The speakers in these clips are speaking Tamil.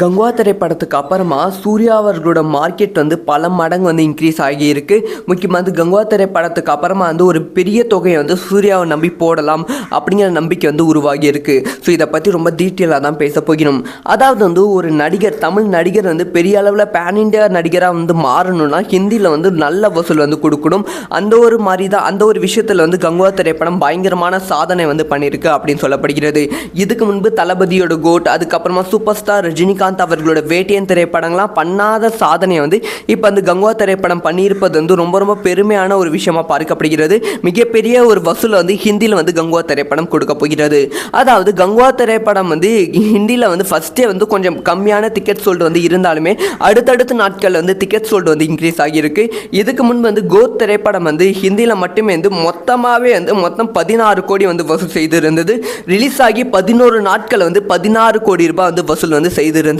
கங்குவா திரைப்படத்துக்கு அப்புறமா சூர்யா அவர்களோட மார்க்கெட் வந்து பல மடங்கு வந்து இன்க்ரீஸ் ஆகியிருக்கு. முக்கியமாக வந்து கங்குவா திரைப்படத்துக்கு அப்புறமா வந்து ஒரு பெரிய தொகையை வந்து சூர்யாவை நம்பி போடலாம் அப்படிங்கிற நம்பிக்கை வந்து உருவாகி இருக்கு ஸோ இதை பற்றி ரொம்ப டீட்டெயிலாக தான் பேச போகிறோம். அதாவது வந்து ஒரு நடிகர் தமிழ் நடிகர் வந்து பெரிய அளவில் பேன் இண்டியா நடிகராக வந்து மாறணும்னா ஹிந்தியில் வந்து நல்ல வசூல் வந்து கொடுக்கணும். அந்த ஒரு மாதிரி தான் அந்த ஒரு விஷயத்தில் வந்து கங்குவா திரைப்படம் பயங்கரமான சாதனை வந்து பண்ணியிருக்கு அப்படின்னு சொல்லப்படுகிறது. இதுக்கு முன்பு தளபதியோட கோட் அதுக்கப்புறமா சூப்பர் ஸ்டார் ரஜினிகாந்த் அவர்களோட வேட்டியன் திரைப்படங்கள்லாம் பண்ணாத சாதனையை வந்து இப்போ அந்த கங்குவா திரைப்படம் பண்ணியிருப்பது வந்து ரொம்ப ரொம்ப பெருமையான ஒரு விஷயமா பார்க்கப்படுகிறது. மிகப்பெரிய ஒரு வசூலை வந்து ஹிந்தியில் வந்து கங்குவா திரைப்படம் கொடுக்க போகிறது. அதாவது கங்குவா திரைப்படம் வந்து ஹிந்தியில் வந்து ஃபஸ்ட்டே வந்து கொஞ்சம் கம்மியான டிக்கெட் சோல்டு வந்து இருந்தாலுமே அடுத்தடுத்த நாட்களில் வந்து டிக்கெட் சோல்டு வந்து இன்க்ரீஸ் ஆகியிருக்கு. இதுக்கு முன்பு வந்து கோத் திரைப்படம் வந்து ஹிந்தியில் மட்டுமே வந்து மொத்தமாகவே வந்து மொத்தம் பதினாறு கோடி வந்து வசூல் செய்திருந்தது. ரிலீஸ் ஆகி பதினோரு நாட்கள் வந்து பதினாறு கோடி ரூபாய் வந்து வசூல் வந்து செய்திருந்தது.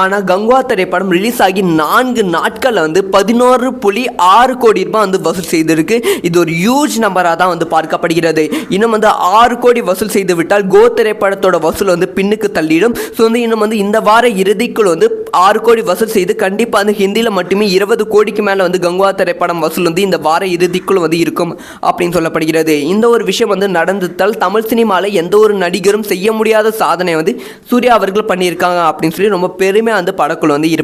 ஆனால் கங்குவா திரைப்படம் ரிலீஸ் ஆகி நான்கு நாட்களில் வந்து பதினோரு புள்ளி ஆறு கோடி ரூபாய் வந்து வசூல் செய்திருக்கு. இது ஒரு ஹியூஜ் நம்பராக தான் வந்து பார்க்கப்படுகிறது. இன்னும் வந்து ஆறு கோடி வசூல் செய்து விட்டால் கோ திரைப்படத்தோட வசூல் வந்து பின்னுக்கு தள்ளிடும். ஸோ வந்து இன்னும் வந்து இந்த வார இறுதிக்குள் வந்து ஆறு கோடி வசூல் செய்து கண்டிப்பாக வந்து ஹிந்தியில் மட்டுமே இருபது கோடிக்கு மேலே வந்து கங்குவா திரைப்படம் வசூல் வந்து இந்த வார இறுதிக்குள் வந்து இருக்கும் அப்படின்னு சொல்லப்படுகிறது. இந்த ஒரு விஷயம் வந்து நடந்துத்தால் தமிழ் சினிமாவில் எந்த ஒரு நடிகரும் செய்ய முடியாத சாதனை வந்து சூர்யா அவர்கள் பண்ணியிருக்காங்க அப்படின்னு சொல்லி ரொம்ப பெருமையாக வந்து படக்குழு வந்து இருப்பாங்க